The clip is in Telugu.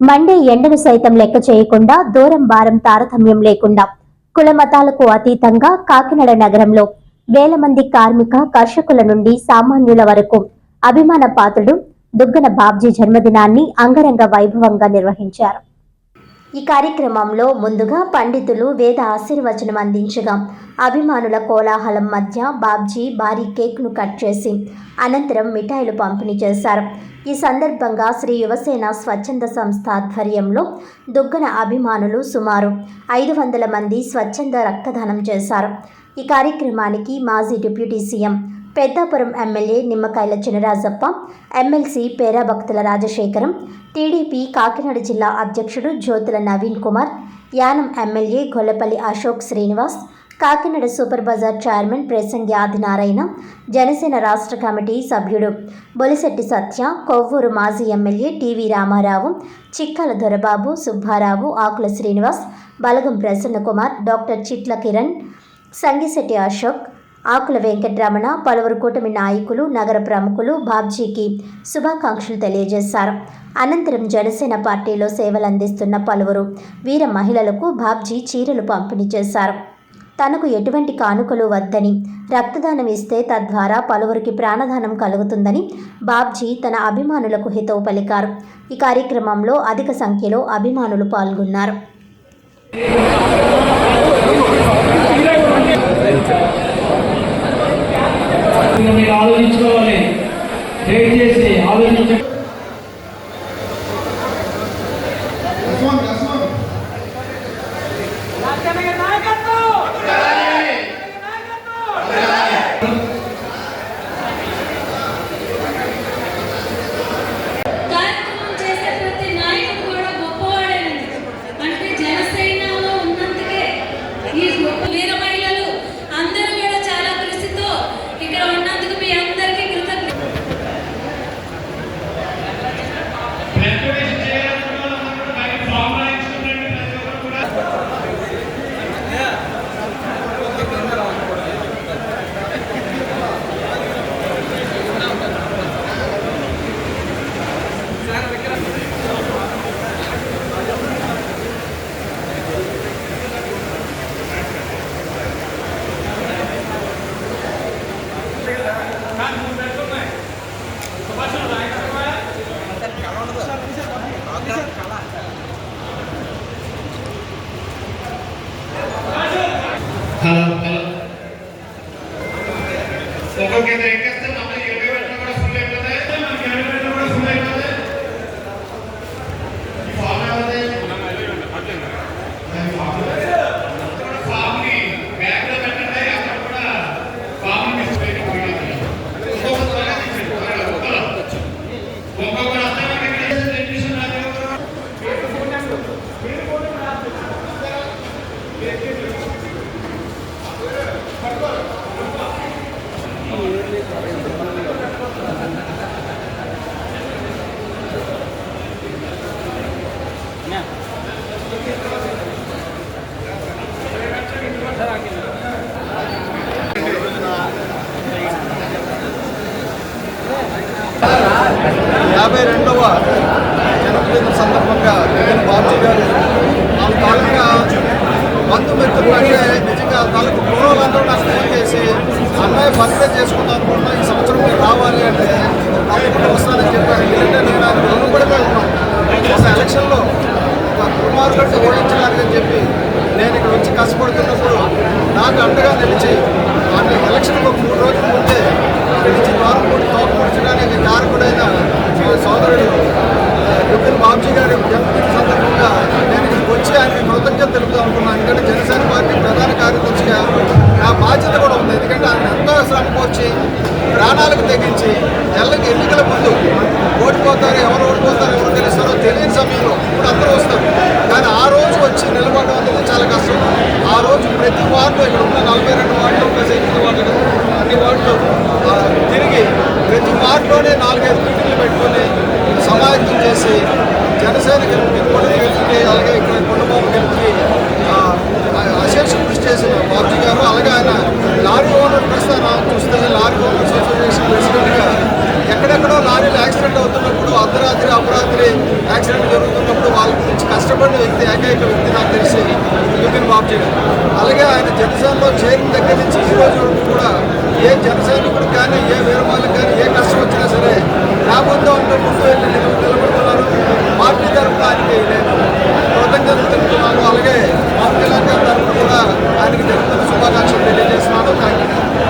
మండే ఎండను సైతం లెక్క చేయకుండా దూరం భారం తారతమ్యం లేకుండా కుల మతాలకు అతీతంగా కాకినాడ నగరంలో వేల మంది కార్మిక కర్షకుల నుండి సామాన్యుల వరకు అభిమాన పాత్రుడు దుగ్గన బాబ్జీ జన్మదినాన్ని అంగరంగ వైభవంగా నిర్వహించారు. ఈ కార్యక్రమంలో ముందుగా పండితులు వేద ఆశీర్వచనం అందించగా అభిమానుల కోలాహలం మధ్య బాబ్జీ భారీ కేక్ను కట్ చేసి అనంతరం మిఠాయిలు పంపిణీ చేశారు. ఈ సందర్భంగా శ్రీ యువసేన స్వచ్ఛంద సంస్థ ఆధ్వర్యంలో దుగ్గన అభిమానులు సుమారు ఐదు వందల మంది స్వచ్ఛంద రక్తదానం చేశారు. ఈ కార్యక్రమానికి మాజీ deputy CM Peddapuram MLA Nimmakayala Chinarajappa MLC Perabhaktula Rajasekharam TDP Kakinada జిల్లా అధ్యక్షుడు Jyothula Naveen Kumar Yanam MLA Gollapalli Ashok Srinivas Kakinada super Bazar chairman Prasangi Adinarayana Janasena రాష్ట్ర కమిటీ సభ్యుడు బొలిశెట్టి సత్య కొవ్వూరు మాజీ MLA TV Ramarao Chikkala Dorababu Subbarao Akula Srinivas Balagam Prasannakumar doctor Chitla Kiran Sangisetti Ashok Akula Venkataramana పలువురు కూటమి నాయకులు నగర ప్రముఖులు బాబ్జీకి శుభాకాంక్షలు తెలియజేశారు. అనంతరం జనసేన పార్టీలో సేవలందిస్తున్న పలువురు వీర మహిళలకు బాబ్జీ చీరలు పంపిణీ చేశారు. తనకు ఎటువంటి కానుకలు వద్దని రక్తదానం ఇస్తే తద్వారా పలువురికి ప్రాణదానం కలుగుతుందని బాబ్జీ తన అభిమానులకు హితవు పలికారు. ఈ కార్యక్రమంలో అధిక సంఖ్యలో అభిమానులు పాల్గొన్నారు. మీరు ఆలోచించుకోవాలి. దయచేసి ఆలోచించ Hello, యాభై రెండవ జన్మదిన సందర్భంగా నేను బాబు గారు వాళ్ళ తాలూకా బంధుమిత్రులు అంటే నిజంగా తాలూకు పూర్వలందరూ నాకు ఫోన్ చేసి అన్నయ్య బర్త్డే చేసుకుందాం అనుకున్నా ఈ సంవత్సరం మీరు రావాలి అంటే తప్పకుండా వస్తానని చెప్పారు. ఎందుకంటే నేను ఆయన రుణపడిపోయి ఉన్నాను ఒక ఎలక్షన్లో ఒక కుమారుడు ఓడించడానికి చెప్పి నేను ఇక్కడ వచ్చి కష్టపడుతున్నప్పుడు నాకు అండగా నిలిచి ఆయన ఎలక్షన్ ఒక మూడు రోజుల ముందే నుంచి ద్వారం కూడా కారకుడైన మా సోదరుడు యుగన్ బాబ్జీ గారి జన్మదిన సందర్భంగా నేను ఇక్కడికి వచ్చి ఆయనకి కృతజ్ఞత తెలుపుతా ఉంటున్నాను. ఎందుకంటే జనసేన పార్టీ ప్రధాన కార్యదర్శిగా నా బాధ్యత కూడా ఉంది. ఎందుకంటే ఆయన ఎంతో శ్రమ వచ్చి ప్రాణాలకు తెగించి ఎల్లకి ఎన్నికల ముందు ఓడిపోతారు ఎవరు ఓడిపోతారు ఎవరు గెలుస్తారో తెలియని సమయంలో ఇప్పుడు అందరూ వస్తారు. కానీ ఆ రోజు వచ్చి నిలబడడం అనేది చాలా కష్టం. ఆ రోజు ప్రతి వార్డు ఇక్కడ ఉన్న నలభై రెండు వార్డులు ఒక ఎనిమిది వార్డులు అన్ని వార్డులు తిరిగి ప్రతి వార్డులోనే నాలుగైదు మీటింగ్లు పెట్టుకొని సమాయత్తం చేసి జనసేన గెలిపి కూడా గెలిపి అలాగే ఇక్కడ కొండబాబు గెలిపి అశేష కృషి చేసిన బాబుజీ గారు అలాగే ఆయన లారీ ఓనర్ ప్రస్తుతం చూస్తే లారీ ఓనర్స్ అసోసియేషన్ ప్రెసిడెంట్గా ఎక్కడెక్కడో లారీలు యాక్సిడెంట్ అవుతున్నప్పుడు అర్ధరాత్రి అపరాత్రి యాక్సిడెంట్ జరుగుతున్నప్పుడు కష్టపడిన వ్యక్తి ఏకైక వ్యక్తి నాకు తెలిసి ఆబ్జెక్ట్ అలాగే ఆయన జనసేనలో చేరిన దగ్గర నుంచి ఈ రోజు కూడా ఏ జనసేనకుడు కానీ ఏ వేరే వాళ్ళకి కానీ ఏ కష్టం వచ్చినా సరే నా ముందు ఉంటే ముందు వెళ్ళి నిలబడి